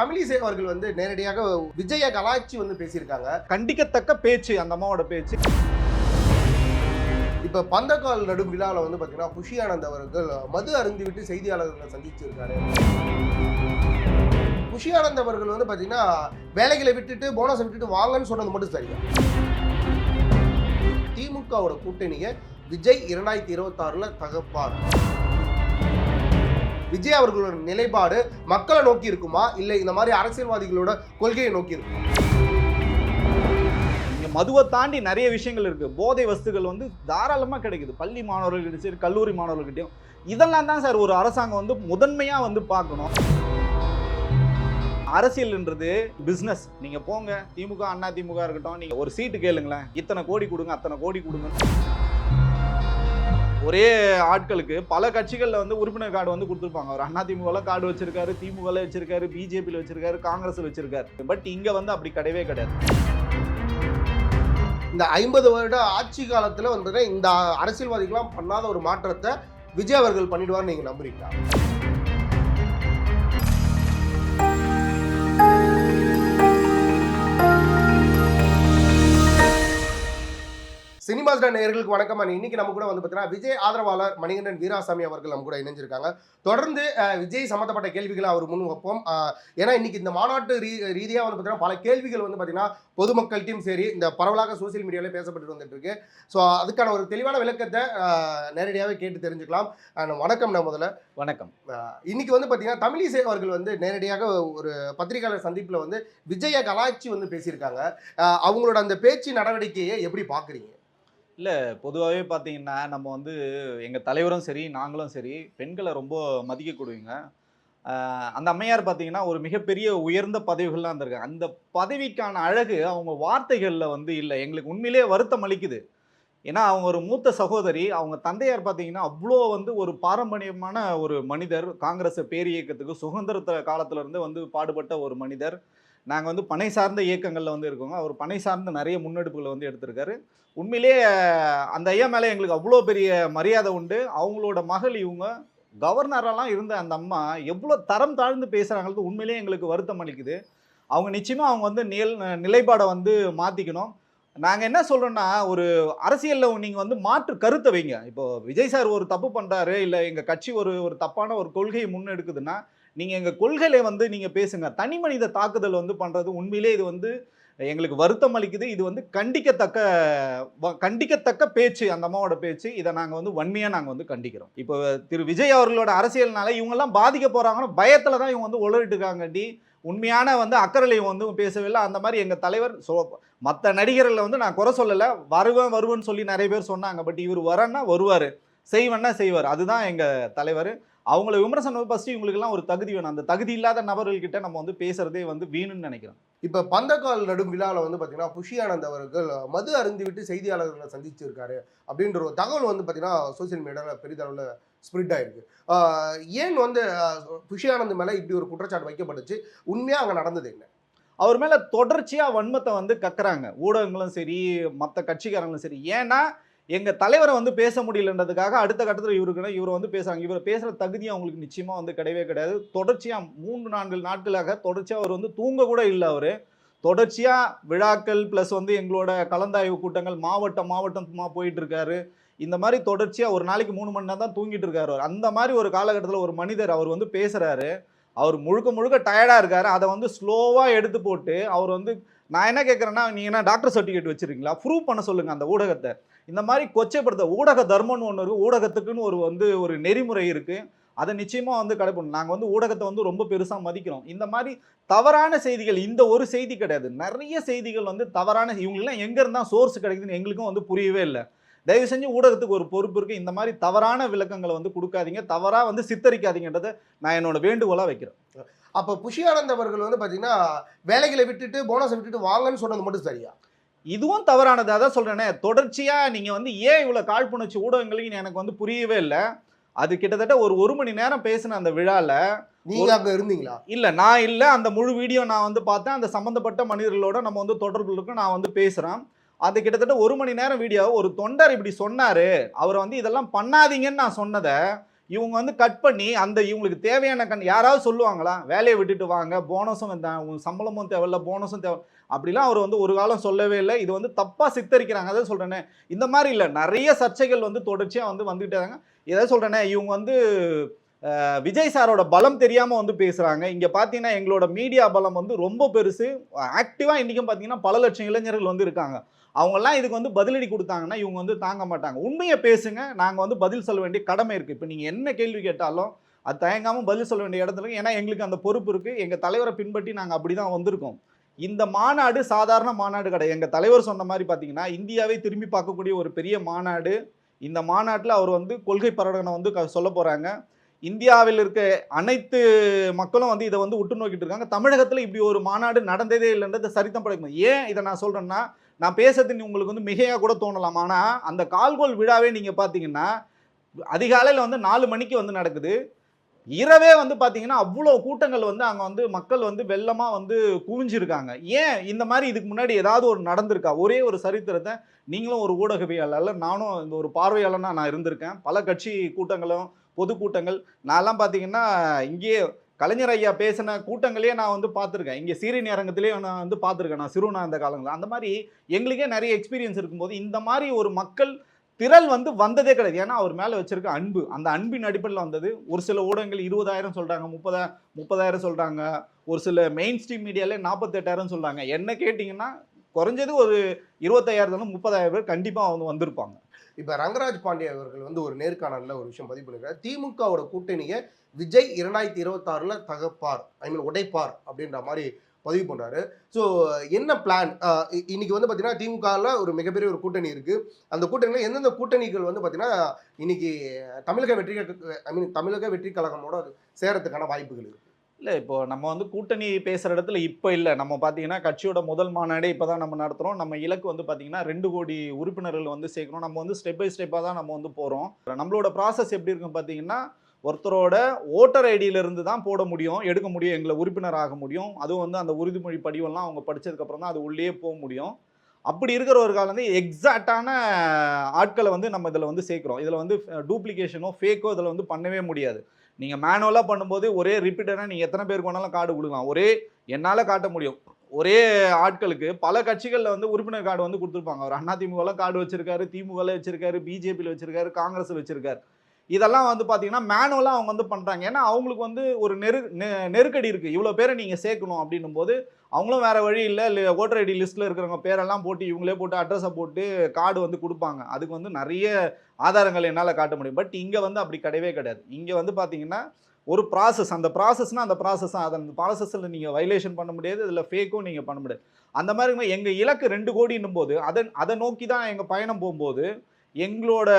தமிழிசை அவர்கள் வந்து நேரடியாக விஜய கலாய்ச்சி வந்து பேசியிருக்காங்க. கண்டிக்கத்தக்க பேச்சு அந்த அம்மாவோட பேச்சு. இப்போ பந்தக்கால் நடும் விழாவில் வந்து பார்த்தீங்கன்னா குஷி ஆனந்த் அவர்கள் மது அருந்தி விட்டு செய்தியாளர்களை சந்திச்சிருக்காரு. குஷி ஆனந்த் அவர்கள் வந்து பார்த்தீங்கன்னா வேலைகளை விட்டுட்டு போனஸை விட்டுட்டு வாங்கன்னு சொன்னது மட்டும் சரியா திமுகவோட கூட்டணியை விஜய் இரண்டாயிரத்தி இருபத்தாறுல தகப்பார் விஜய் அவர்களோட நிலைப்பாடு மக்களை நோக்கி இருக்குமா? இல்லை இந்த மாதிரி அரசியல்வாதிகளோட கொள்கையை நோக்கி இருக்குமா மதுவை தாண்டி நிறைய விஷயங்கள் இருக்கு. போதை வஸ்துகள் வந்து தாராளமாக கிடைக்குது. பள்ளி மாணவர்கள்கிட்ட சரி கல்லூரி மாணவர்கள்கிட்டயும். இதெல்லாம் தான் சார் ஒரு அரசாங்கம் வந்து முதன்மையாக வந்து பார்க்கணும். அரசியல்ன்றது பிஸ்னஸ் நீங்க போங்க. திமுக அண்ணா திமுக இருக்கட்டும். நீங்க ஒரு சீட்டு கேளுங்களேன். இத்தனை கோடி கொடுங்க அத்தனை கோடி கொடுங்க ஒரே ஆட்களுக்கு பல கட்சிகளில் வந்து உறுப்பினர் கார்டு வந்து கொடுத்துருப்பாங்க. அவர் அண்ணா திமுகல கார்டு வச்சிருக்காரு திமுகவில் வச்சிருக்காரு பிஜேபியில் வச்சிருக்காரு காங்கிரஸில் வச்சிருக்காரு. பட் இங்கே வந்து அப்படி கிடையவே கிடையாது. இந்த ஐம்பது வருட ஆட்சி காலத்தில் வந்துட்டு இந்த அரசியல்வாதிகளாம் பண்ணாத ஒரு மாற்றத்தை விஜய் அவர்கள் பண்ணிடுவார்னு நீங்கள் நம்புறீங்களா? சினிமா ஸ்டார் நேயர்களுக்கு வணக்கம். அண்ட் இன்னைக்கு நம்ம கூட வந்து பார்த்தீங்கன்னா விஜய் ஆதரவாளர் மணிகண்டன் வீராசாமி அவர்கள் நம்ம கூட இணைஞ்சிருக்காங்க. தொடர்ந்து விஜய் சம்மந்தப்பட்ட கேள்விகளை அவர் முன் வைப்போம். ஏன்னா இன்னைக்கு இந்த மாநாட்டு ரீ ரீதியாக வந்து பார்த்தீங்கன்னா பல கேள்விகள் வந்து பார்த்தீங்கன்னா பொதுமக்கள்கிட்டையும் சரி இந்த பரவலாக சோசியல் மீடியாவில் பேசப்பட்டு வந்துட்டு இருக்கு ஸோ அதுக்கான ஒரு தெளிவான விளக்கத்தை நேரடியாகவே கேட்டு தெரிஞ்சுக்கலாம். அண்ட் வணக்கம் நான் முதல்ல. வணக்கம். இன்னைக்கு வந்து பார்த்தீங்கன்னா தமிழிசை அவர்கள் வந்து நேரடியாக ஒரு பத்திரிகையாளர் சந்திப்பில் வந்து விஜய கலாய்ச்சி வந்து பேசியிருக்காங்க. அவங்களோட அந்த பேச்சு நடவடிக்கையை எப்படி பார்க்குறீங்க இல்லை பொதுவாகவே பார்த்தீங்கன்னா நம்ம வந்து எங்கள் தலைவரும் சரி நாங்களும் சரி பெண்களை ரொம்ப மதிக்கக்கூடியவங்க. அந்த அம்மையார் பார்த்தீங்கன்னா ஒரு மிகப்பெரிய உயர்ந்த பதவிகள்லாம் இருந்திருக்காங்க அந்த பதவிக்கான அழகு அவங்க வார்த்தைகளில் வந்து இல்லை. எங்களுக்கு உண்மையிலேயே வருத்தம் அளிக்குது. ஏன்னா அவங்க ஒரு மூத்த சகோதரி அவங்க தந்தையார் பார்த்தீங்கன்னா அவ்வளோ வந்து ஒரு பாரம்பரியமான ஒரு மனிதர். காங்கிரஸ் பேர் இயக்கத்துக்கு காலத்திலேருந்து வந்து பாடுபட்ட ஒரு மனிதர். நாங்கள் வந்து பனை சார்ந்த இயக்கங்களில் வந்து இருக்கோங்க. அவர் பனை சார்ந்த நிறைய முன்னெடுப்புகளை வந்து எடுத்திருக்காரு. உண்மையிலேயே அந்த ஐயா மேலே எங்களுக்கு அவ்வளோ பெரிய மரியாதை உண்டு. அவங்களோட மகள் இவங்க கவர்னரெல்லாம் இருந்த அந்த அம்மா எவ்வளோ தரம் தாழ்ந்து பேசுகிறாங்கிறது உண்மையிலேயே எங்களுக்கு வருத்தம் அளிக்குது. அவங்க நிச்சயமாக அவங்க வந்து நில் நிலைப்பாடை வந்து மாற்றிக்கணும் நாங்கள் என்ன சொல்கிறோன்னா ஒரு அரசியலில் நீங்கள் வந்து மாற்று கருத்தை வைங்க. இப்போ விஜய் சார் ஒரு தப்பு பண்ணுறாரு இல்லை எங்கள் கட்சி ஒரு ஒரு தப்பான ஒரு கொள்கையை முன்னெடுக்குதுன்னா நீங்கள் எங்கள் கொள்கையில வந்து நீங்கள் பேசுங்க. தனி மனித தாக்குதல் வந்து பண்ணுறது உண்மையிலே இது வந்து எங்களுக்கு வருத்தம் அளிக்குது. இது வந்து கண்டிக்கத்தக்க வ- கண்டிக்கத்தக்க பேச்சு அந்த அம்மாவோட பேச்சு. இதை நாங்கள் வந்து வன்மையாக நாங்கள் வந்து கண்டிக்கிறோம். இப்போ திரு விஜய் அவர்களோட அரசியல்னால இவங்கெல்லாம் பாதிக்க போகிறாங்கன்னு பயத்தில் தான் இவங்க வந்து உளறிட்டு இருக்காங்கட்டி உண்மையான வந்து அக்கறையில் வந்து பேசவில்லை. அந்த மாதிரி எங்கள் தலைவர் சொ மற்ற நடிகர்களை வந்து நான் குறை சொல்லலை. வருவேன் வருவேன்னு சொல்லி நிறைய பேர் சொன்னாங்க. பட் இவர் வரேன்னா வருவார். செய்வேன்னா செய்வார். அதுதான் எங்கள் தலைவர். அவங்கள விமர்சனம் ஃபஸ்ட்டு இவங்களுக்கெல்லாம் ஒரு தகுதி வேணும். அந்த தகுதி இல்லாத நபர்கள்கிட்ட நம்ம வந்து பேசுறதே வந்து வீணுன்னு நினைக்கிறோம் இப்ப பந்தக்கால் நடும் விழாவில் வந்து பாத்தீங்கன்னா புஷி ஆனந்த் அவர்கள் மது அருந்தி விட்டு செய்தியாளர்களை சந்திச்சிருக்காரு அப்படின்ற ஒரு தகவல் வந்து பாத்தீங்கன்னா சோசியல் மீடியாவில் பெரிதளவில் ஸ்ப்ரெட் ஆயிருக்கு. ஏன் வந்து ஆஹ், புஷி ஆனந்த் மேல இப்படி ஒரு குற்றச்சாட்டு வைக்கப்பட்டுச்சு? உண்மையா அங்க நடந்தது என்ன? அவர் மேல தொடர்ச்சியா வன்மத்தை வந்து கக்குறாங்க. ஊடகங்களும் சரி மற்ற கட்சிக்காரங்களும் சரி. ஏன்னா எங்கள் தலைவரை வந்து பேச முடியலன்றதுக்காக அடுத்த கட்டத்தில் இவருக்கு இவர் வந்து பேசுகிறாங்க இவர் பேசுகிற தகுதி அவங்களுக்கு நிச்சயமாக வந்து கிடையவே கிடையாது. தொடர்ச்சியாக மூன்று நான்கு நாட்களாக தொடர்ச்சியாக அவர் வந்து தூங்க கூட இல்லை அவர். தொடர்ச்சியாக விழாக்கள் ப்ளஸ் வந்து எங்களோட கலந்தாய்வு கூட்டங்கள் மாவட்டம் மாவட்டமாக போயிட்டு இருக்காரு. இந்த மாதிரி தொடர்ச்சியாக ஒரு நாளைக்கு மூணு மணி நேரம் தான் தூங்கிட்டு இருக்காரு அவர். அந்த மாதிரி ஒரு காலகட்டத்தில் ஒரு மனிதர் அவர் வந்து பேசுகிறாரு அவர் முழுக்க முழுக்க டயர்டாக இருக்கார். அதை வந்து ஸ்லோவாக எடுத்து போட்டு அவர் வந்து நான் என்ன கேட்குறேன்னா நீங்கள் என்ன டாக்டர் சர்டிஃபிகேட் வச்சிருக்கீங்களா? ப்ரூவ் பண்ண சொல்லுங்கள் அந்த ஊடகத்தை. இந்த மாதிரி கொச்சைப்படுத்த ஊடக தர்மம்னு ஒன்று இருக்குது ஊடகத்துக்குன்னு ஒரு வந்து ஒரு நெறிமுறை இருக்குது அதை நிச்சயமாக வந்து கடைப்பிடணும் நாங்கள் வந்து ஊடகத்தை வந்து ரொம்ப பெருசாக மதிக்கிறோம். இந்த மாதிரி தவறான செய்திகள் இந்த ஒரு செய்தி கிடையாது. நிறைய செய்திகள் வந்து தவறான இவங்களெலாம் எங்கே இருந்தால் சோர்ஸ் கிடைக்குதுன்னு எங்களுக்கும் வந்து புரியவே இல்லை. தயவு செஞ்சு ஊடகத்துக்கு ஒரு பொறுப்பு இருக்குது இந்த மாதிரி தவறான விளக்கங்களை வந்து கொடுக்காதீங்க. தவறாக வந்து சித்தரிக்காதீங்கன்றதை நான் என்னோட வேண்டுகோளாக வைக்கிறேன். அப்ப புஷி ஆனந்த் அவர்கள் வந்து பாத்தீங்கன்னா வேலைகளை விட்டுட்டு போனஸை விட்டுட்டு வாங்கன்னு சொன்னது மட்டும் சரியா? இதுவும் தவறானது. அதான் சொல்றேனே தொடர்ச்சியா நீங்க வந்து ஏன் இவ்வளவு காழ்ப்புணர்ச்சி ஊடகங்களுக்கு எனக்கு வந்து புரியவே இல்லை. அது கிட்டத்தட்ட ஒரு ஒரு மணி நேரம் பேசின அந்த விழால நீங்க அங்க இருந்தீங்களா? இல்ல நான் இல்ல. அந்த முழு வீடியோ நான் வந்து பார்த்தேன். அந்த சம்பந்தப்பட்ட மனிதர்களோட நம்ம வந்து தொடர்பு இருக்கு. நான் வந்து பேசுறேன். அது கிட்டத்தட்ட ஒரு மணி நேரம் வீடியோ ஒரு தொண்டர் இப்படி சொன்னார். அவரை வந்து இதெல்லாம் பண்ணாதீங்கன்னு நான் சொன்னதை இவங்க வந்து கட் பண்ணி அந்த இவங்களுக்கு தேவையான கண் யாராவது சொல்லுவாங்களா? வேலையை விட்டுட்டு வாங்க போனஸும் சம்பளமும் தேவையில்ல போனஸும் தேவை அப்படிலாம் அவர் வந்து ஒரு காலம் சொல்லவே இல்லை. இது வந்து தப்பாக சித்தரிக்கிறாங்க. அதான் சொல்கிறேனே இந்த மாதிரி இல்லை. நிறைய சர்ச்சைகள் வந்து தொடர்ச்சியாக வந்து வந்துகிட்டே இருக்காங்க. இதை சொல்கிறேனே இவங்க வந்து விஜய் சாரோட பலம் தெரியாமல் வந்து பேசுகிறாங்க இங்கே பார்த்தீங்கன்னா எங்களோட மீடியா பலம் வந்து ரொம்ப பெருசு. ஆக்டிவாக இன்றைக்கும் பார்த்தீங்கன்னா பல லட்சம் இளைஞர்கள் வந்து இருக்காங்க. அவங்கெல்லாம் இதுக்கு வந்து பதிலடி கொடுத்தாங்கன்னா இவங்க வந்து தாங்க மாட்டாங்க. உண்மையை பேசுங்க. நாங்கள் வந்து பதில் சொல்ல வேண்டிய கடமை இருக்குது இப்போ நீங்கள் என்ன கேள்வி கேட்டாலும் அது தயங்காமல் பதில் சொல்ல வேண்டிய இடத்துல ஏன்னா எங்களுக்கு அந்த பொறுப்பு இருக்குது எங்கள் தலைவரை பின்பற்றி நாங்கள் அப்படி தான் வந்திருக்கோம். இந்த மாநாடு சாதாரண மாநாடு கிடையாது. எங்கள் தலைவர் சொன்ன மாதிரி பார்த்தீங்கன்னா இந்தியாவை திரும்பி பார்க்கக்கூடிய ஒரு பெரிய மாநாடு. இந்த மாநாட்டில் அவர் வந்து கொள்கை பிரகடனை வந்து க- சொல்ல போகிறாங்க இந்தியாவில் இருக்க அனைத்து மக்களும் வந்து இதை வந்து உற்று நோக்கிட்டு இருக்காங்க. தமிழகத்தில் இப்படி ஒரு மாநாடு நடந்ததே இல்லைன்றது சரித்தம் படைக்கணும். ஏன் இதை நான் சொல்கிறேன்னா நான் பேசுறது உங்களுக்கு வந்து மிகையாக கூட தோணலாம். ஆனால் அந்த கால்கோல் விழாவே நீங்கள் பார்த்தீங்கன்னா அதிகாலையில் வந்து நாலு மணிக்கு வந்து நடக்குது. இரவே வந்து பார்த்தீங்கன்னா அவ்வளோ கூட்டங்கள் வந்து அங்கே வந்து மக்கள் வந்து வெள்ளமாக வந்து குவிஞ்சிருக்காங்க. ஏன் இந்த மாதிரி இதுக்கு முன்னாடி ஏதாவது ஒரு நடந்திருக்கா? ஒரே ஒரு சரித்திரத்தை நீங்களும் ஒரு ஊடகவியலாளர் நானும் இந்த ஒரு பார்வையாளனாக நான் இருந்திருக்கேன். பல கட்சி கூட்டங்களும் பொதுக்கூட்டங்கள் நான்லாம் பார்த்தீங்கன்னா இங்கேயே கலைஞர் ஐயா பேசின கூட்டங்களே நான் வந்து பார்த்துருக்கேன். இங்கே சீரியன் அரங்கத்திலே நான் வந்து பார்த்துருக்கேன். நான் சிறுவனா அந்த காலங்களில். அந்த மாதிரி எங்களுக்கே நிறைய எக்ஸ்பீரியன்ஸ் இருக்கும்போது இந்த மாதிரி ஒரு மக்கள் திரள் வந்து வந்ததே கிடையாது. ஏன்னா அவர் மேலே வச்சிருக்க அன்பு அந்த அன்பின் அடிப்படையில் வந்தது. ஒரு சில ஊடகங்கள் இருபதாயிரம் சொல்கிறாங்க முப்பதா முப்பதாயிரம் சொல்கிறாங்க ஒரு சில மெயின் ஸ்ட்ரீம் மீடியாலே நாற்பத்தெட்டாயிரம் சொல்கிறாங்க என்ன கேட்டிங்கன்னா குறைஞ்சது ஒரு இருபத்தாயிரத்துலேருந்து முப்பதாயிரம் பேர் கண்டிப்பாக வந்து வந்திருப்பாங்க. இப்போ ரங்கராஜ் பாண்டிய அவர்கள் வந்து ஒரு நேர்காணலில் ஒரு விஷயம் பதிவு பண்ணிருக்காரு. திமுகவோட கூட்டணியை விஜய் இரண்டாயிரத்தி இருபத்தாறுல தகப்பார் ஐ மீன் உடைப்பார் அப்படின்ற மாதிரி பதிவு பண்ணுறாரு ஸோ என்ன பிளான் இன்னைக்கு வந்து பார்த்தீங்கன்னா திமுகவில் ஒரு மிகப்பெரிய ஒரு கூட்டணி இருக்குது அந்த கூட்டணியில் எந்தெந்த கூட்டணிகள் வந்து பார்த்தீங்கன்னா இன்னைக்கு தமிழக வெற்றி ஐ மீன் தமிழக வெற்றி கழகமோட சேரத்துக்கான வாய்ப்புகள் இருக்குது இல்லை இப்போ நம்ம வந்து கூட்டணி பேசுகிற இடத்துல இப்போ இல்லை. நம்ம பார்த்தீங்கன்னா கட்சியோட முதல் மாநாடே இப்போ தான் நம்ம நடத்துகிறோம் நம்ம இலக்கு வந்து பார்த்தீங்கன்னா ரெண்டு கோடி உறுப்பினர்கள் வந்து சேர்க்கணும். நம்ம வந்து ஸ்டெப் பை ஸ்டெப்பாக தான் நம்ம வந்து போகிறோம் நம்மளோட ப்ராசஸ் எப்படி இருக்கும் பார்த்தீங்கன்னா ஒருத்தரோட ஓட்டர் ஐடியிலிருந்து தான் போட முடியும் எடுக்க முடியும் எங்களை உறுப்பினர் ஆக முடியும். அதுவும் வந்து அந்த உறுதிமொழி படிவெல்லாம் அவங்க படித்ததுக்கப்புறம் தான் அது உள்ளே போக முடியும். அப்படி இருக்கிற ஒரு காலம் வந்து எக்ஸாக்டான ஆட்களை வந்து நம்ம இதில் வந்து சேர்க்குறோம். இதில் வந்து டூப்ளிகேஷனோ ஃபேக்கோ இதில் வந்து பண்ணவே முடியாது. நீங்கள் மேனுவலாக பண்ணும்போது ஒரே ரிப்பீட்டடாக நீங்கள் எத்தனை பேருக்கு வேணாலும் கார்டு கொடுக்கலாம். ஒரே என்னால் காட்ட முடியும். ஒரே ஆட்களுக்கு பல கட்சிகளில் வந்து உறுப்பினர் கார்டு வந்து கொடுத்துருப்பாங்க. அவர் அண்ணா திமுகலாம் கார்டு வச்சிருக்காரு திமுகவில் வச்சிருக்காரு பிஜேபியில் வச்சிருக்காரு காங்கிரஸில் வச்சிருக்காரு. இதெல்லாம் வந்து பார்த்தீங்கன்னா மேனுவலாக அவங்க வந்து பண்ணுறாங்க ஏன்னா அவங்களுக்கு வந்து ஒரு நெரு நெ- நெருக்கடி இருக்குது இவ்வளோ பேரை நீங்கள் சேர்க்கணும் அப்படின்னும் போது அவங்களும் வேறு வழி இல்லை. ஓட்டர் ஐடி லிஸ்ட்டில் இருக்கிறவங்க பேரெல்லாம் போட்டு இவங்களே போட்டு அட்ரஸை போட்டு கார்டு வந்து கொடுப்பாங்க. அதுக்கு வந்து நிறைய ஆதாரங்கள் என்னால் காட்ட முடியும். பட் இங்கே வந்து அப்படி கிடையவே கிடையாது. இங்கே வந்து பார்த்தீங்கன்னா ஒரு ப்ராசஸ் அந்த ப்ராசஸ்னால் அந்த ப்ராசஸ் அதை அந்த ப்ராசஸில் நீங்கள் வைலேஷன் பண்ண முடியாது. இதில் ஃபேக்கும் நீங்கள் பண்ண முடியாது. அந்த மாதிரி எங்கள் இலக்கு ரெண்டு கோடின்னும் போது அதை அதை நோக்கி தான் எங்கள் பயணம் போகும்போது எங்களோட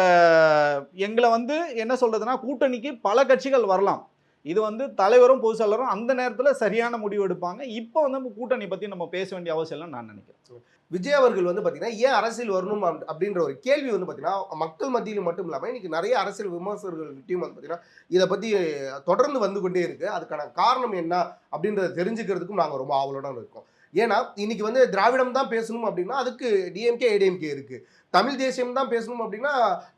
எங்களை வந்து என்ன சொல்கிறதுனா கூட்டணிக்கு பல கட்சிகள் வரலாம். இது வந்து தலைவரும் பொதுச்செயலரும் அந்த நேரத்தில் சரியான முடிவு எடுப்பாங்க. இப்போ வந்து நம்ம கூட்டணி பற்றி நம்ம பேச வேண்டிய அவசியம் இல்லைன்னு நான் நினைக்கிறேன். விஜய் அவர்கள் வந்து பார்த்தீங்கன்னா ஏன் அரசியல் வரணும் அப்படின்ற ஒரு கேள்வி வந்து பார்த்தீங்கன்னா மக்கள் மத்தியில் மட்டும் இல்லாமல் இன்றைக்கி நிறைய அரசியல் விமர்சகர்கள்ட்டையும் வந்து பார்த்தீங்கன்னா இதை பற்றி தொடர்ந்து வந்து கொண்டே இருக்குது அதுக்கான காரணம் என்ன அப்படின்றத தெரிஞ்சுக்கிறதுக்கும் நாங்கள் ரொம்ப ஆவலோட இருக்கோம். ஏன்னா இன்னைக்கு வந்து திராவிடம் தான் பேசணும் அப்படின்னா அதுக்கு டிஎம்கே ஏடிஎம்கே இருக்கு. தமிழ் தேசியம் தான் பேசணும் அப்படின்னா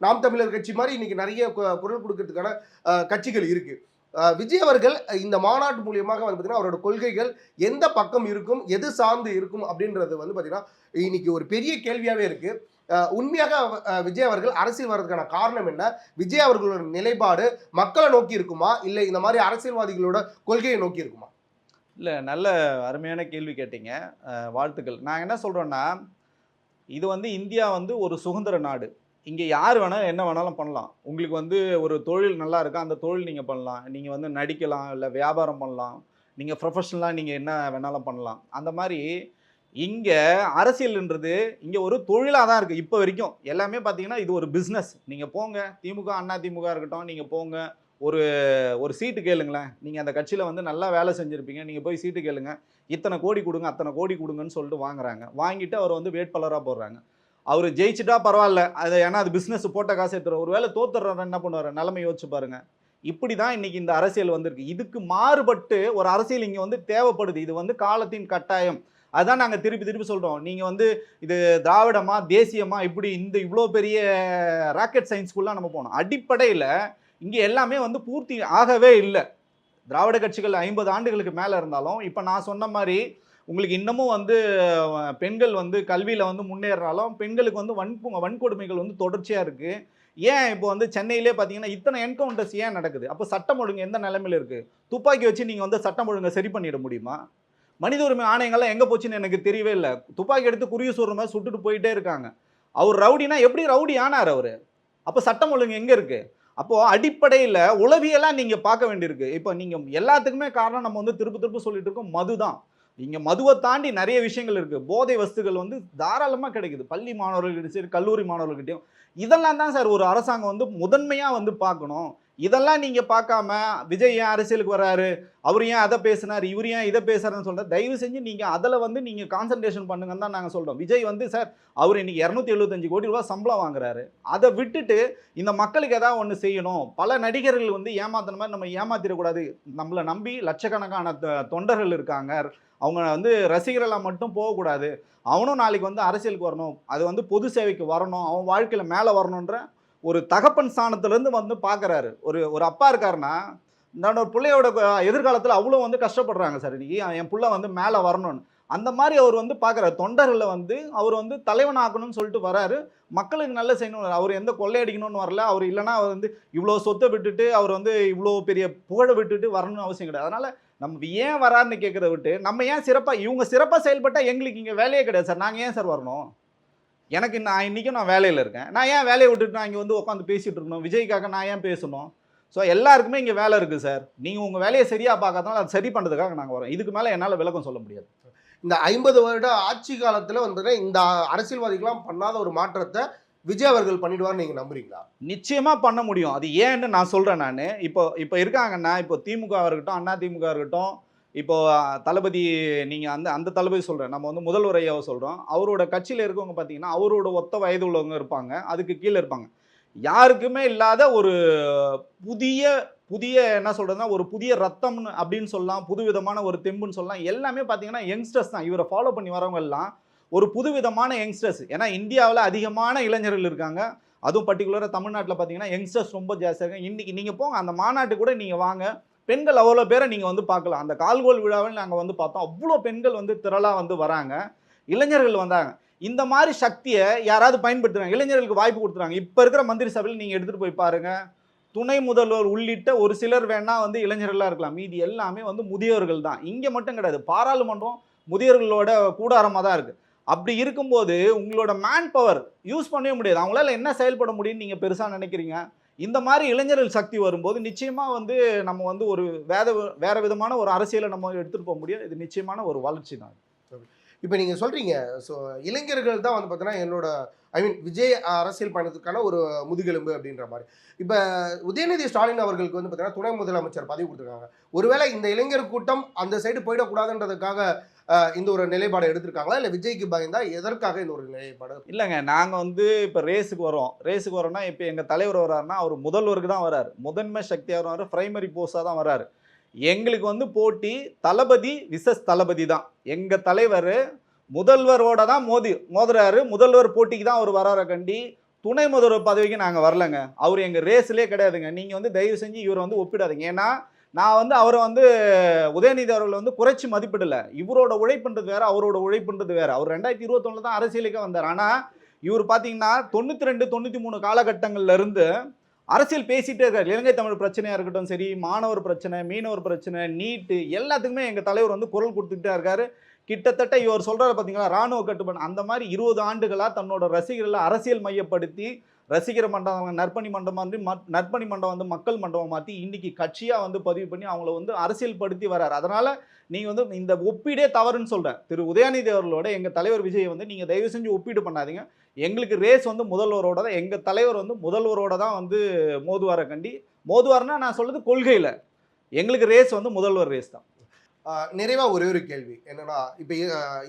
நாம் தமிழர் கட்சி மாதிரி இன்னைக்கு நிறைய குரல் கொடுக்கறதுக்கான கட்சிகள் இருக்கு. விஜய் அவர்கள் இந்த மாநாட்டு மூலியமாக வந்து பார்த்தீங்கன்னா அவரோட கொள்கைகள் எந்த பக்கம் இருக்கும் எது சார்ந்து இருக்கும் அப்படின்றது வந்து பார்த்தீங்கன்னா இன்னைக்கு ஒரு பெரிய கேள்வியாகவே இருக்கு. உண்மையாக விஜய் அவர்கள் அரசியல் வர்றதுக்கான காரணம் என்ன? விஜய் அவர்களோட நிலைப்பாடு மக்களை நோக்கி இருக்குமா? இல்லை இந்த மாதிரி அரசியல்வாதிகளோட கொள்கையை நோக்கி இருக்குமா? இல்லை நல்ல அருமையான கேள்வி கேட்டீங்க. வாழ்த்துக்கள். நான் என்ன சொல்கிறேன்னா இது வந்து இந்தியா வந்து ஒரு சுதந்திர நாடு. இங்கே யார் வேணால் என்ன வேணாலும் பண்ணலாம். உங்களுக்கு வந்து ஒரு தொழில் நல்லா இருக்கா அந்த தொழில் நீங்கள் பண்ணலாம். நீங்கள் வந்து நடிக்கலாம் இல்லை வியாபாரம் பண்ணலாம். நீங்கள் ப்ரொஃபஷனலாக நீங்கள் என்ன வேணாலும் பண்ணலாம். அந்த மாதிரி இங்கே அரசியல்ன்றது இங்கே ஒரு தொழிலாக தான் இருக்குது இப்போ வரைக்கும். எல்லாமே பார்த்தீங்கன்னா இது ஒரு பிஸ்னஸ் நீங்கள் போங்க. திமுக அண்ணா திமுக இருக்கட்டும் நீங்கள் போங்க. ஒரு ஒரு சீட்டு கேளுங்களேன். நீங்கள் அந்த கட்சியில் வந்து நல்லா வேலை செஞ்சுருப்பீங்க. நீங்கள் போய் சீட்டு கேளுங்க. இத்தனை கோடி கொடுங்க அத்தனை கோடி கொடுங்கன்னு சொல்லிட்டு வாங்குறாங்க. வாங்கிட்டு அவர் வந்து வேட்பாளராக போடுறாங்க. அவர் ஜெயிச்சிட்டா பரவாயில்ல. அது ஏன்னா அது பிஸ்னஸ் போட்ட காசு எடுத்துரு ஒருவேளை தோத்துறாரு என்ன பண்ணுவார்? நிலைமை யோசிச்சு பாருங்க. இப்படி தான் இன்றைக்கி இந்த அரசியல் வந்திருக்கு. இதுக்கு மாறுபட்டு ஒரு அரசியல் இங்கே வந்து தேவைப்படுது. இது வந்து காலத்தின் கட்டாயம். அதான் நாங்கள் திருப்பி திருப்பி சொல்கிறோம் நீங்கள் வந்து இது திராவிடமா தேசியமா இப்படி இந்த இவ்வளோ பெரிய ராக்கெட் சயின்ஸ்குள்ளே நம்ம போனோம். அடிப்படையில் இங்கே எல்லாமே வந்து பூர்த்தி ஆகவே இல்லை. திராவிட கட்சிகள் ஐம்பது ஆண்டுகளுக்கு மேலே இருந்தாலும் இப்போ நான் சொன்ன மாதிரி உங்களுக்கு இன்னமும் வந்து பெண்கள் வந்து கல்வியில் வந்து முன்னேறினாலும் பெண்களுக்கு வந்து வன் வன்கொடுமைகள் வந்து தொடர்ச்சியாக இருக்குது ஏன் இப்போ வந்து சென்னையிலே பார்த்தீங்கன்னா இத்தனை என்கவுண்டர்ஸ் ஏன் நடக்குது? அப்போ சட்டம் ஒழுங்கு எந்த நிலைமையில இருக்குது துப்பாக்கி வச்சு நீங்கள் வந்து சட்டம் ஒழுங்கை சரி பண்ணிட முடியுமா? மனித உரிமை ஆணையங்கள்லாம் எங்கே போச்சுன்னு எனக்கு தெரியவே இல்லை. துப்பாக்கி எடுத்து குறிய சொல்கிற மாதிரி சுட்டுட்டு போயிட்டே இருக்காங்க. அவர் ரவுடினா எப்படி ரவுடி ஆனார் அவர்? அப்போ சட்டம் ஒழுங்கு எங்கே இருக்குது அப்போது அடிப்படையில் உளவியெல்லாம் நீங்கள் பார்க்க வேண்டியிருக்கு. இப்போ நீங்கள் எல்லாத்துக்குமே காரணம் நம்ம வந்து திருப்பு திருப்பு சொல்லிட்டு இருக்கோம் மது தான். இங்கே மதுவை தாண்டி நிறைய விஷயங்கள் இருக்குது போதை வஸ்துகள் வந்து தாராளமாக கிடைக்குது. பள்ளி மாணவர்கள்கிட்ட சரி கல்லூரி மாணவர்கள்கிட்டயும். இதெல்லாம் தான் சார் ஒரு அரசாங்கம் வந்து முதன்மையாக வந்து பார்க்கணும். இதெல்லாம் நீங்கள் பார்க்காம விஜய் ஏன் அரசியலுக்கு வராரு அவர் ஏன் அதை பேசினார்? இவர் ஏன் இதை பேசுறாருன்னு சொல்கிற தயவு செஞ்சு நீங்கள் அதில் வந்து நீங்கள் கான்சன்ட்ரேஷன் பண்ணுங்கன்னு தான் நாங்கள் சொல்கிறோம் விஜய் வந்து சார் அவர் இன்னைக்கு இரநூத்தி எழுபத்தஞ்சு கோடி ரூபா சம்பளம் வாங்குறாரு. அதை விட்டுட்டு இந்த மக்களுக்கு ஏதாவது ஒன்று செய்யணும். பல நடிகர்கள் வந்து ஏமாத்தின மாதிரி நம்ம ஏமாத்திடக்கூடாது. நம்மளை நம்பி லட்சக்கணக்கான தொண்டர்கள் இருக்காங்க. அவங்க வந்து ரசிகர்களாக மட்டும் போகக்கூடாது. அவனும் நாளைக்கு வந்து அரசியலுக்கு வரணும். அது வந்து பொது சேவைக்கு வரணும். அவன் வாழ்க்கையில் மேலே வரணுன்ற ஒரு தகப்பன் ஸ்தானத்துலேருந்து வந்து பார்க்குறாரு. ஒரு ஒரு அப்பா இருக்காருன்னா என்னோட பிள்ளையோட எதிர்காலத்தில் அவ்வளோ வந்து கஷ்டப்படுறாங்க சார். இன்னைக்கு என் பிள்ளை வந்து மேலே வரணும்னு. அந்த மாதிரி அவர் வந்து பார்க்குறாரு. தொண்டர்களை வந்து அவர் வந்து தலைவனாக்கணும்னு சொல்லிட்டு வராரு. மக்களுக்கு நல்ல செய்யணும் அவர் எந்த கொள்ளையடிக்கணும்னு வரல. அவர் இல்லைன்னா அவர் வந்து இவ்வளோ சொத்தை விட்டுட்டு அவர் வந்து இவ்வளோ பெரிய புகழை விட்டுட்டு வரணும்னு அவசியம் கிடையாது. அதனால் நம்ம ஏன் வராருன்னு கேட்குறத விட்டு நம்ம ஏன் சிறப்பாக இவங்க சிறப்பாக செயல்பட்டால் எங்களுக்கு இங்கே வேலையே கிடையாது சார். நாங்கள் ஏன் சார் வரணும்? எனக்கு நான் இன்றைக்கும் நான் வேலையில் இருக்கேன். நான் ஏன் வேலையை விட்டுட்டு நான் இங்கே வந்து உட்காந்து பேசிகிட்டு இருக்கணும்? விஜய்க்காக நான் ஏன் பேசணும்? ஸோ எல்லாருக்குமே இங்கே வேலை இருக்குது சார் நீங்கள் உங்கள் வேலையை சரியாக பார்க்காதனால அதை சரி பண்ணுறதுக்காக நாங்கள் வரோம். இதுக்கு மேலே என்னால் விளக்கம் சொல்ல முடியாது. இந்த ஐம்பது வருட ஆட்சி காலத்துல வந்து இந்த அரசியல்வாதிகளாம் பண்ணாத ஒரு மாற்றத்தை விஜய் அவர்கள் பண்ணிடுவார்னு நீங்க நம்புறீங்களா? நிச்சயமாக பண்ண முடியும். அது ஏன்னு நான் சொல்கிறேன் நான். இப்போ இப்போ இருக்காங்கன்னா இப்போ திமுக இருக்கட்டும் அண்ணா திமுக இருக்கட்டும் இப்போ தளபதி நீங்கள் அந்த அந்த தளபதி சொல்கிறேன் நம்ம வந்து முதல்வர் ஐயாவை சொல்கிறோம் அவரோட கட்சியில் இருக்கவங்க பார்த்தீங்கன்னா அவரோட ஒத்த வயது உள்ளவங்க இருப்பாங்க. அதுக்கு கீழே இருப்பாங்க. யாருக்குமே இல்லாத ஒரு புதிய புதிய என்ன சொல்றதுன்னா ஒரு புதிய ரத்தம்னு அப்படின்னு சொல்லலாம் புதுவிதமான ஒரு தெம்புன்னு சொல்லலாம். எல்லாமே பார்த்தீங்கன்னா யங்ஸ்டர்ஸ் தான். இவரை ஃபாலோ பண்ணி வரவங்க எல்லாம் ஒரு புதுவிதமான யங்ஸ்டர்ஸ். ஏன்னா இந்தியாவில் அதிகமான இளைஞர்கள் இருக்காங்க. அதுவும் பர்டிகுலராக தமிழ்நாட்டில் பார்த்தீங்கன்னா யங்ஸ்டர்ஸ் ரொம்ப ஜாஸ்தியாக இருக்காங்க. இன்றைக்கி நீங்கள் போங்க அந்த மாநாட்டு கூட நீங்கள் வாங்க. பெண்கள் அவ்வளோ பேரை நீங்கள் வந்து பார்க்கலாம். அந்த கால்கோல் விழாவில் நாங்கள் வந்து பார்த்தோம். அவ்வளோ பெண்கள் வந்து திரளாக வந்து வராங்க. இளைஞர்கள் வந்தாங்க. இந்த மாதிரி சக்தியை யாராவது பயன்படுத்துகிறாங்க இளைஞர்களுக்கு வாய்ப்பு கொடுத்துறாங்க. இப்போ இருக்கிற மந்திரி சபையில் நீங்கள் எடுத்துகிட்டு போய் பாருங்கள் துணை முதல்வர் உள்ளிட்ட ஒரு சிலர் வேணால் வந்து இளைஞர்களாக இருக்கலாம். மீதி எல்லாமே வந்து முதியோர்கள் தான். இங்கே மட்டும் கிடையாது. பாராளுமன்றம் முதியோர்களோட கூடாரமாக தான் இருக்குது அப்படி இருக்கும்போது உங்களோட மேன் பவர் யூஸ் பண்ணவே முடியாது. அவங்களால என்ன செயல்பட முடியும்னு நீங்கள் பெருசாக நினைக்கிறீங்க? இந்த மாதிரி இளைஞர்கள் சக்தி வரும்போது நிச்சயமாக வந்து நம்ம வந்து ஒரு வேத வேறு விதமான ஒரு அரசியலை நம்ம எடுத்துகிட்டு போக முடியும். இது நிச்சயமான ஒரு வளர்ச்சி தான். இப்போ நீங்கள் சொல்கிறீங்க ஸோ இளைஞர்கள் தான் வந்து பார்த்தீங்கன்னா என்னோட ஐ மீன் விஜய் அரசியல் பயணத்துக்கான ஒரு முதுகெலும்பு அப்படின்ற மாதிரி. இப்போ உதயநிதி ஸ்டாலின் அவர்களுக்கு வந்து பார்த்தீங்கன்னா துணை முதலமைச்சர் பதவி கொடுத்துருக்காங்க. ஒருவேளை இந்த இளைஞர் கூட்டம் அந்த சைடு போயிடக்கூடாதுன்றதுக்காக இந்த ஒரு நிலைப்பாடு எடுத்திருக்காங்களா? இல்லை விஜய்க்கு பயந்தா எதற்காக இந்த ஒரு நிலைப்பாடு? இல்லைங்க நாங்கள் வந்து இப்போ ரேஸுக்கு வரோம் ரேஸுக்கு வரோம்னா இப்போ எங்கள் தலைவர் வர்றாருன்னா அவர் முதல்வருக்கு தான் வராரு முதன்மை சக்தியாக வராரு பிரைமரி போஸ்டாக தான் வராரு எங்களுக்கு வந்து போட்டி தளபதி விசஸ் தளபதி தான். எங்கள் தலைவர் முதல்வரோட தான் மோதி மோதுறாரு. முதல்வர் போட்டிக்கு தான் அவர் வரார கண்டி? துணை முதல்வர் பதவிக்கு நாங்கள் வரலங்க. அவர் எங்கள் ரேஸ்லேயே கிடையாதுங்க. நீங்கள் வந்து தயவு செஞ்சு இவரை வந்து ஒப்பிடாதீங்க. ஏன்னா நான் வந்து அவரை வந்து உதயநிதி அவர்களை வந்து குறைச்சி மதிப்பிடலை. இவரோட உழைப்புன்றது வேறு அவரோட உழைப்புன்றது வேறு. அவர் ரெண்டாயிரத்தி இருபத்தொன்னுல தான் அரசியலுக்கே வந்தார். ஆனால் இவர் பார்த்தீங்கன்னா தொண்ணூற்றி ரெண்டு தொண்ணூற்றி மூணு காலகட்டங்கள்லேருந்து அரசியல் பேசிகிட்டே இருக்கார். இலங்கை தமிழ் பிரச்சனையாக இருக்கட்டும் சரி மாணவர் பிரச்சனை மீனவர் பிரச்சனை நீட்டு எல்லாத்துக்குமே எங்கள் தலைவர் வந்து குரல் கொடுத்துக்கிட்டே இருக்கார். கிட்டத்தட்ட இவர் சொல்கிறார் பார்த்தீங்களா ராணுவ கட்டுப்பாடு. அந்த மாதிரி இருபது ஆண்டுகளாக தன்னோட ரசிகர்களை அரசியல் மையப்படுத்தி ரசிகர் மண்டபம் நற்பணி மண்டபம் வந்து ம- நற்பணி மண்டபம் வந்து மக்கள் மண்டபம் மாற்றி இன்னைக்கு கட்சியாக வந்து பதிவு பண்ணி அவங்கள வந்து அரசியல் படுத்தி வராரு நீங்கள் வந்து இந்த ஒப்பீடே தவறுன்னு சொல்கிறேன் திரு. உதயநிதி அவர்களோட எங்கள் தலைவர் விஜய் வந்து நீங்கள் தயவு செஞ்சு ஒப்பீடு பண்ணாதீங்க. எங்களுக்கு ரேஸ் வந்து முதல்வரோட தான் எங்கள் தலைவர் வந்து முதல்வரோட தான் வந்து மோதுவாரை கண்டி மோதுவார்னா நான் சொல்கிறது கொள்கையில். எங்களுக்கு ரேஸ் வந்து முதல்வர் ரேஸ் தான். அஹ், நிறைவா ஒரே ஒரு கேள்வி. என்னன்னா இப்போ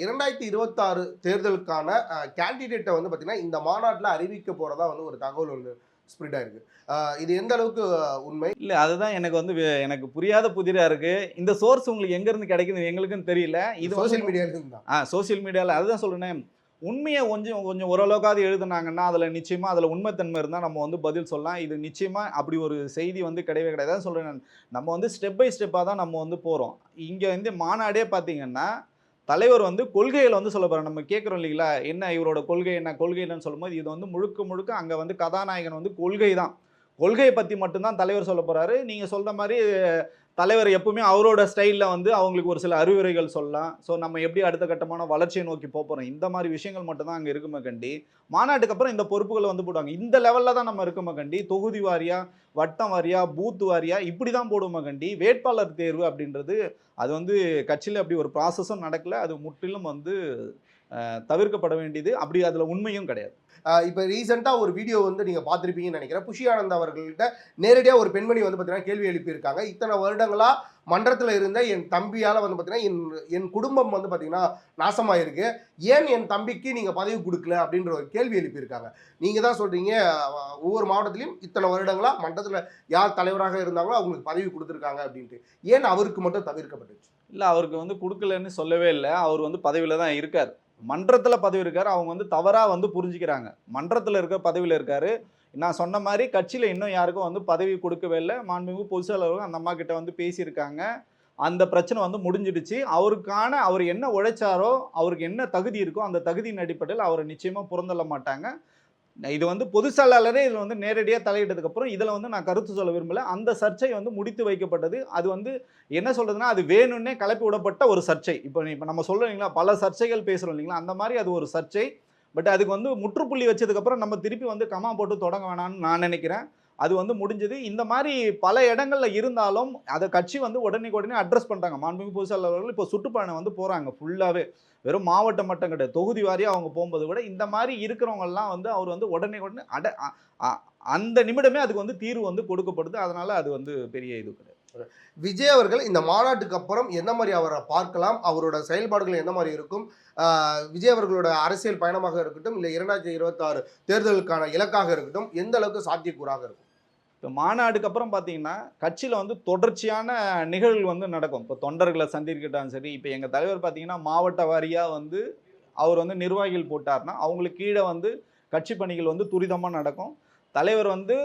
இரண்டாயிரத்தி இருபத்தாறு தேர்தலுக்கான கேண்டிடேட்டை வந்து பார்த்தீங்கன்னா இந்த மாநாட்டில் அறிவிக்க போறதா வந்து ஒரு தகவல் ஒன்று ஸ்ப்ரெட் ஆயிருக்கு. இது எந்த அளவுக்கு உண்மை? இல்லை அதுதான் எனக்கு வந்து எனக்கு புரியாத புதிராக இருக்கு. இந்த சோர்ஸ் உங்களுக்கு எங்கேருந்து கிடைக்குது எங்களுக்குன்னு தெரியல. இது சோசியல் இருந்து தான். ஆ சோஷியல் மீடியாவில் அதுதான் சொல்றேனே. உண்மையை கொஞ்சம் கொஞ்சம் ஓரளவுக்காவது எழுதுனாங்கன்னா அதில் நிச்சயமாக அதில் உண்மைத்தன்மை இருந்தால் நம்ம வந்து பதில் சொல்லலாம். இது நிச்சயமாக அப்படி ஒரு செய்தி வந்து கிடையவே கிடையாது. சொல்கிறேன் நம்ம வந்து ஸ்டெப் பை ஸ்டெப்பாக தான் நம்ம வந்து போகிறோம் இங்கே வந்து மாநாடே பார்த்தீங்கன்னா தலைவர் வந்து கொள்கையில் வந்து சொல்ல போகிறார் நம்ம கேட்குறோம் இல்லைங்களா? என்ன இவரோட கொள்கை என்ன கொள்கை என்னன்னு சொல்லும்போது இது வந்து முழுக்க முழுக்க அங்கே வந்து கதாநாயகன் வந்து கொள்கை தான் கொள்கையை பற்றி மட்டும்தான் தலைவர் சொல்ல போகிறாரு நீங்கள் சொல்கிற மாதிரி தலைவர் எப்பவுமே அவரோட ஸ்டைலில் வந்து அவங்களுக்கு ஒரு சில அறிவுரைகள் சொல்லலாம். ஸோ நம்ம எப்படி அடுத்த கட்டமான வளர்ச்சியை நோக்கி போகிறோம் இந்த மாதிரி விஷயங்கள் மட்டும்தான் அங்கே இருக்குமே கண்டி மாநாட்டுக்கு அப்புறம் இந்த பொறுப்புகளை வந்து போடுவாங்க. இந்த லெவலில் தான் நம்ம இருக்குமே கண்டி தொகுதி வாரியா வட்டம் வாரியா பூத் வாரியாக இப்படி தான் போடுவோமே கண்டி வேட்பாளர் தேர்வு அப்படின்றது அது வந்து கட்சியில் அப்படி ஒரு ப்ராசஸும் நடக்கலை. அது முற்றிலும் வந்து தவிர்க்கப்பட வேண்டியது. அப்படி அதில் உண்மையும் கிடையாது. இப்ப ரீசெண்டா ஒரு வீடியோ வந்து நீங்க பார்த்திருப்பீங்கன்னு நினைக்கிறேன். புஷி ஆனந்த் அவர்கள்ட்ட நேரடியா ஒரு பெண்மணி வந்து பாத்தீங்கன்னா கேள்வி எழுப்பியிருக்காங்க. இத்தனை வருடங்களா மன்றத்துல இருந்த என் தம்பியால வந்து பாத்தீங்கன்னா என் என் குடும்பம் வந்து பாத்தீங்கன்னா நாசமாயிருக்கு. ஏன் என் தம்பிக்கு நீங்க பதவி கொடுக்கல? அப்படின்ற ஒரு கேள்வி எழுப்பியிருக்காங்க. நீங்க தான் சொல்றீங்க அஹ், ஒவ்வொரு மாவட்டத்திலையும் இத்தனை வருடங்களா மன்றத்துல யார் தலைவராக இருந்தாங்களோ அவங்களுக்கு பதவி கொடுத்துருக்காங்க அப்படின்ட்டு. ஏன் அவருக்கு மட்டும் தவிர்க்கப்பட்டுச்சு? இல்லை அவருக்கு வந்து கொடுக்கலன்னு சொல்லவே இல்லை. அவர் வந்து பதவியில் தான் இருக்கார். மன்றத்தில் பதவி இருக்கார். அவங்க வந்து தவறாக வந்து புரிஞ்சுக்கிறாங்க. மன்றத்தில் இருக்க பதவியில் இருக்கார். நான் சொன்ன மாதிரி கட்சியில் இன்னும் யாருக்கும் வந்து பதவி கொடுக்கவே இல்லை. மாண்புமிகு பொதுச் செயலாளரும் அந்த அம்மா கிட்ட வந்து பேசியிருக்காங்க. அந்த பிரச்சனை வந்து முடிஞ்சிடுச்சு. அவருக்கான அவர் என்ன உழைச்சாரோ அவருக்கு என்ன தகுதி இருக்கோ அந்த தகுதியின் அடிப்படையில் அவரை நிச்சயமாக புறந்தள்ள மாட்டாங்க. இது வந்து பொதுச் செயலாளரே இதில் வந்து நேரடியாக தலையிட்டதுக்கப்புறம் இதில் வந்து நான் கருத்து சொல்ல விரும்பலை. அந்த சர்ச்சை வந்து முடித்து வைக்கப்பட்டது. அது வந்து என்ன சொல்கிறதுனா அது வேணும்னே கலப்பி விடப்பட்ட ஒரு சர்ச்சை. இப்போ இப்போ நம்ம சொல்றோம் இல்லைங்களா பல சர்ச்சைகள் பேசுகிறோம் இல்லைங்களா அந்த மாதிரி அது ஒரு சர்ச்சை. பட் அதுக்கு வந்து முற்றுப்புள்ளி வச்சதுக்கப்புறம் நம்ம திருப்பி வந்து கமா போட்டு தொடங்க வேணாம்னு நான் நினைக்கிறேன். அது வந்து முடிஞ்சது. இந்த மாதிரி பல இடங்களில் இருந்தாலும் அதை கட்சி வந்து உடனே உடனே அட்ரஸ் பண்ணுறாங்க மாண்புமிகு பொதுச்செயலாளர்கள் இப்போ சுற்றுப்பயணம் வந்து போகிறாங்க ஃபுல்லாகவே வெறும் மாவட்டம் மட்டும் கிடையாது தொகுதி வாரியாக அவங்க போகும்போது கூட இந்த மாதிரி இருக்கிறவங்கெல்லாம் வந்து அவர் வந்து உடனே உடனே அட அந்த நிமிடமே அதுக்கு வந்து தீர்வு வந்து கொடுக்கப்படுது. அதனால் அது வந்து பெரிய இது கிடையாது. விஜய் அவர்கள் இந்த மாநாட்டுக்கு அப்புறம் எந்த மாதிரி அவரை பார்க்கலாம்? அவரோட செயல்பாடுகள் எந்த மாதிரி இருக்கும்? விஜய் அவர்களோட அரசியல் பயணமாக இருக்கட்டும் இல்லை இரண்டாயிரத்தி இருபத்தாறு தேர்தலுக்கான இலக்காக இருக்கட்டும் எந்த அளவுக்கு சாத்தியக்கூறாக இருக்கும்? இப்போ மாநாடுக்கு அப்புறம் பார்த்தீங்கன்னா கட்சியில் வந்து தொடர்ச்சியான நிகழ்வுகள் வந்து நடக்கும். இப்போ தொண்டர்களை சந்திக்கிட்டாலும் சரி இப்போ எங்கள் தலைவர் பார்த்தீங்கன்னா மாவட்ட வாரியாக வந்து அவர் வந்து நிர்வாகிகள் போட்டார்னா அவங்களுக்கு கீழே வந்து கட்சி பணிகள் வந்து துரிதமாக நடக்கும். தலைவர் வந்து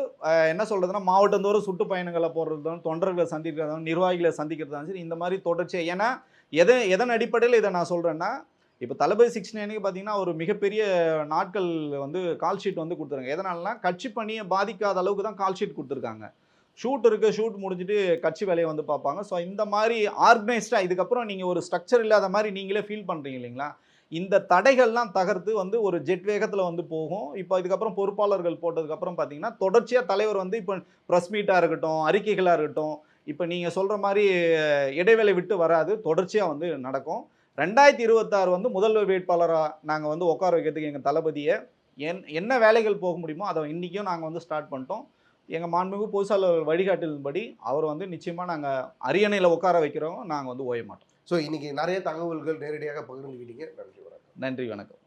என்ன சொல்கிறதுனா மாவட்டந்தோறும் சுற்றுப்பயணங்களை போடுறதும் தொண்டர்களை சந்திக்கிறதும் நிர்வாகிகளை சந்திக்கிறதும் சரி இந்த மாதிரி தொடர்ச்சியாக ஏன்னா எதை எதன் அடிப்படையில் இதை நான் சொல்கிறேன்னா இப்போ தளபதி சிக்ஸ் நைனுக்கு பார்த்தீங்கன்னா ஒரு மிகப்பெரிய நாட்கள் வந்து கால் ஷீட் வந்து கொடுத்துருங்க எதனாலனா கட்சி பணியை பாதிக்காத அளவுக்கு தான் கால் ஷீட் கொடுத்துருக்காங்க. ஷூட் இருக்கு ஷூட் முடிஞ்சுட்டு கட்சி வேலையை வந்து பார்ப்பாங்க. ஸோ இந்த மாதிரி ஆர்கனைஸ்டாக இதுக்கப்புறம் நீங்கள் ஒரு ஸ்ட்ரக்சர் இல்லாத மாதிரி நீங்களே ஃபீல் பண்ணுறீங்க இல்லைங்களா? இந்த தடைகள்லாம் தகர்த்து வந்து ஒரு ஜெட் வேகத்தில் வந்து போகும். இப்போ இதுக்கப்புறம் பொறுப்பாளர்கள் போட்டதுக்கப்புறம் பார்த்தீங்கன்னா தொடர்ச்சியாக தலைவர் வந்து இப்போ ப்ரெஸ் மீட்டாக இருக்கட்டும் அறிக்கைகளாக இருக்கட்டும் இப்போ நீங்கள் சொல்கிற மாதிரி இடைவேளை விட்டு வராது தொடர்ச்சியாக வந்து நடக்கும். ரெண்டாயிரத்தி இருபத்தாறு வந்து முதல்வர் வேட்பாளராக நாங்கள் வந்து உட்கார வைக்கிறதுக்கு எங்கள் தளபதியை என் என்ன வேலைகள் போக முடியுமோ அதை இன்றைக்கும் நாங்கள் வந்து ஸ்டார்ட் பண்ணிட்டோம். எங்கள் மாண்புமிகு பொதுச்சாளர் வழிகாட்டிலின்படி அவர் வந்து நிச்சயமாக நாங்கள் அரியணையில் உட்கார வைக்கிறோம். நாங்கள் வந்து ஓய மாட்டோம். ஸோ இன்னைக்கு நிறைய தகவல்கள் நேரடியாக பகிர்ந்துக்கிட்டீங்க நன்றி வணக்கம். நன்றி வணக்கம்.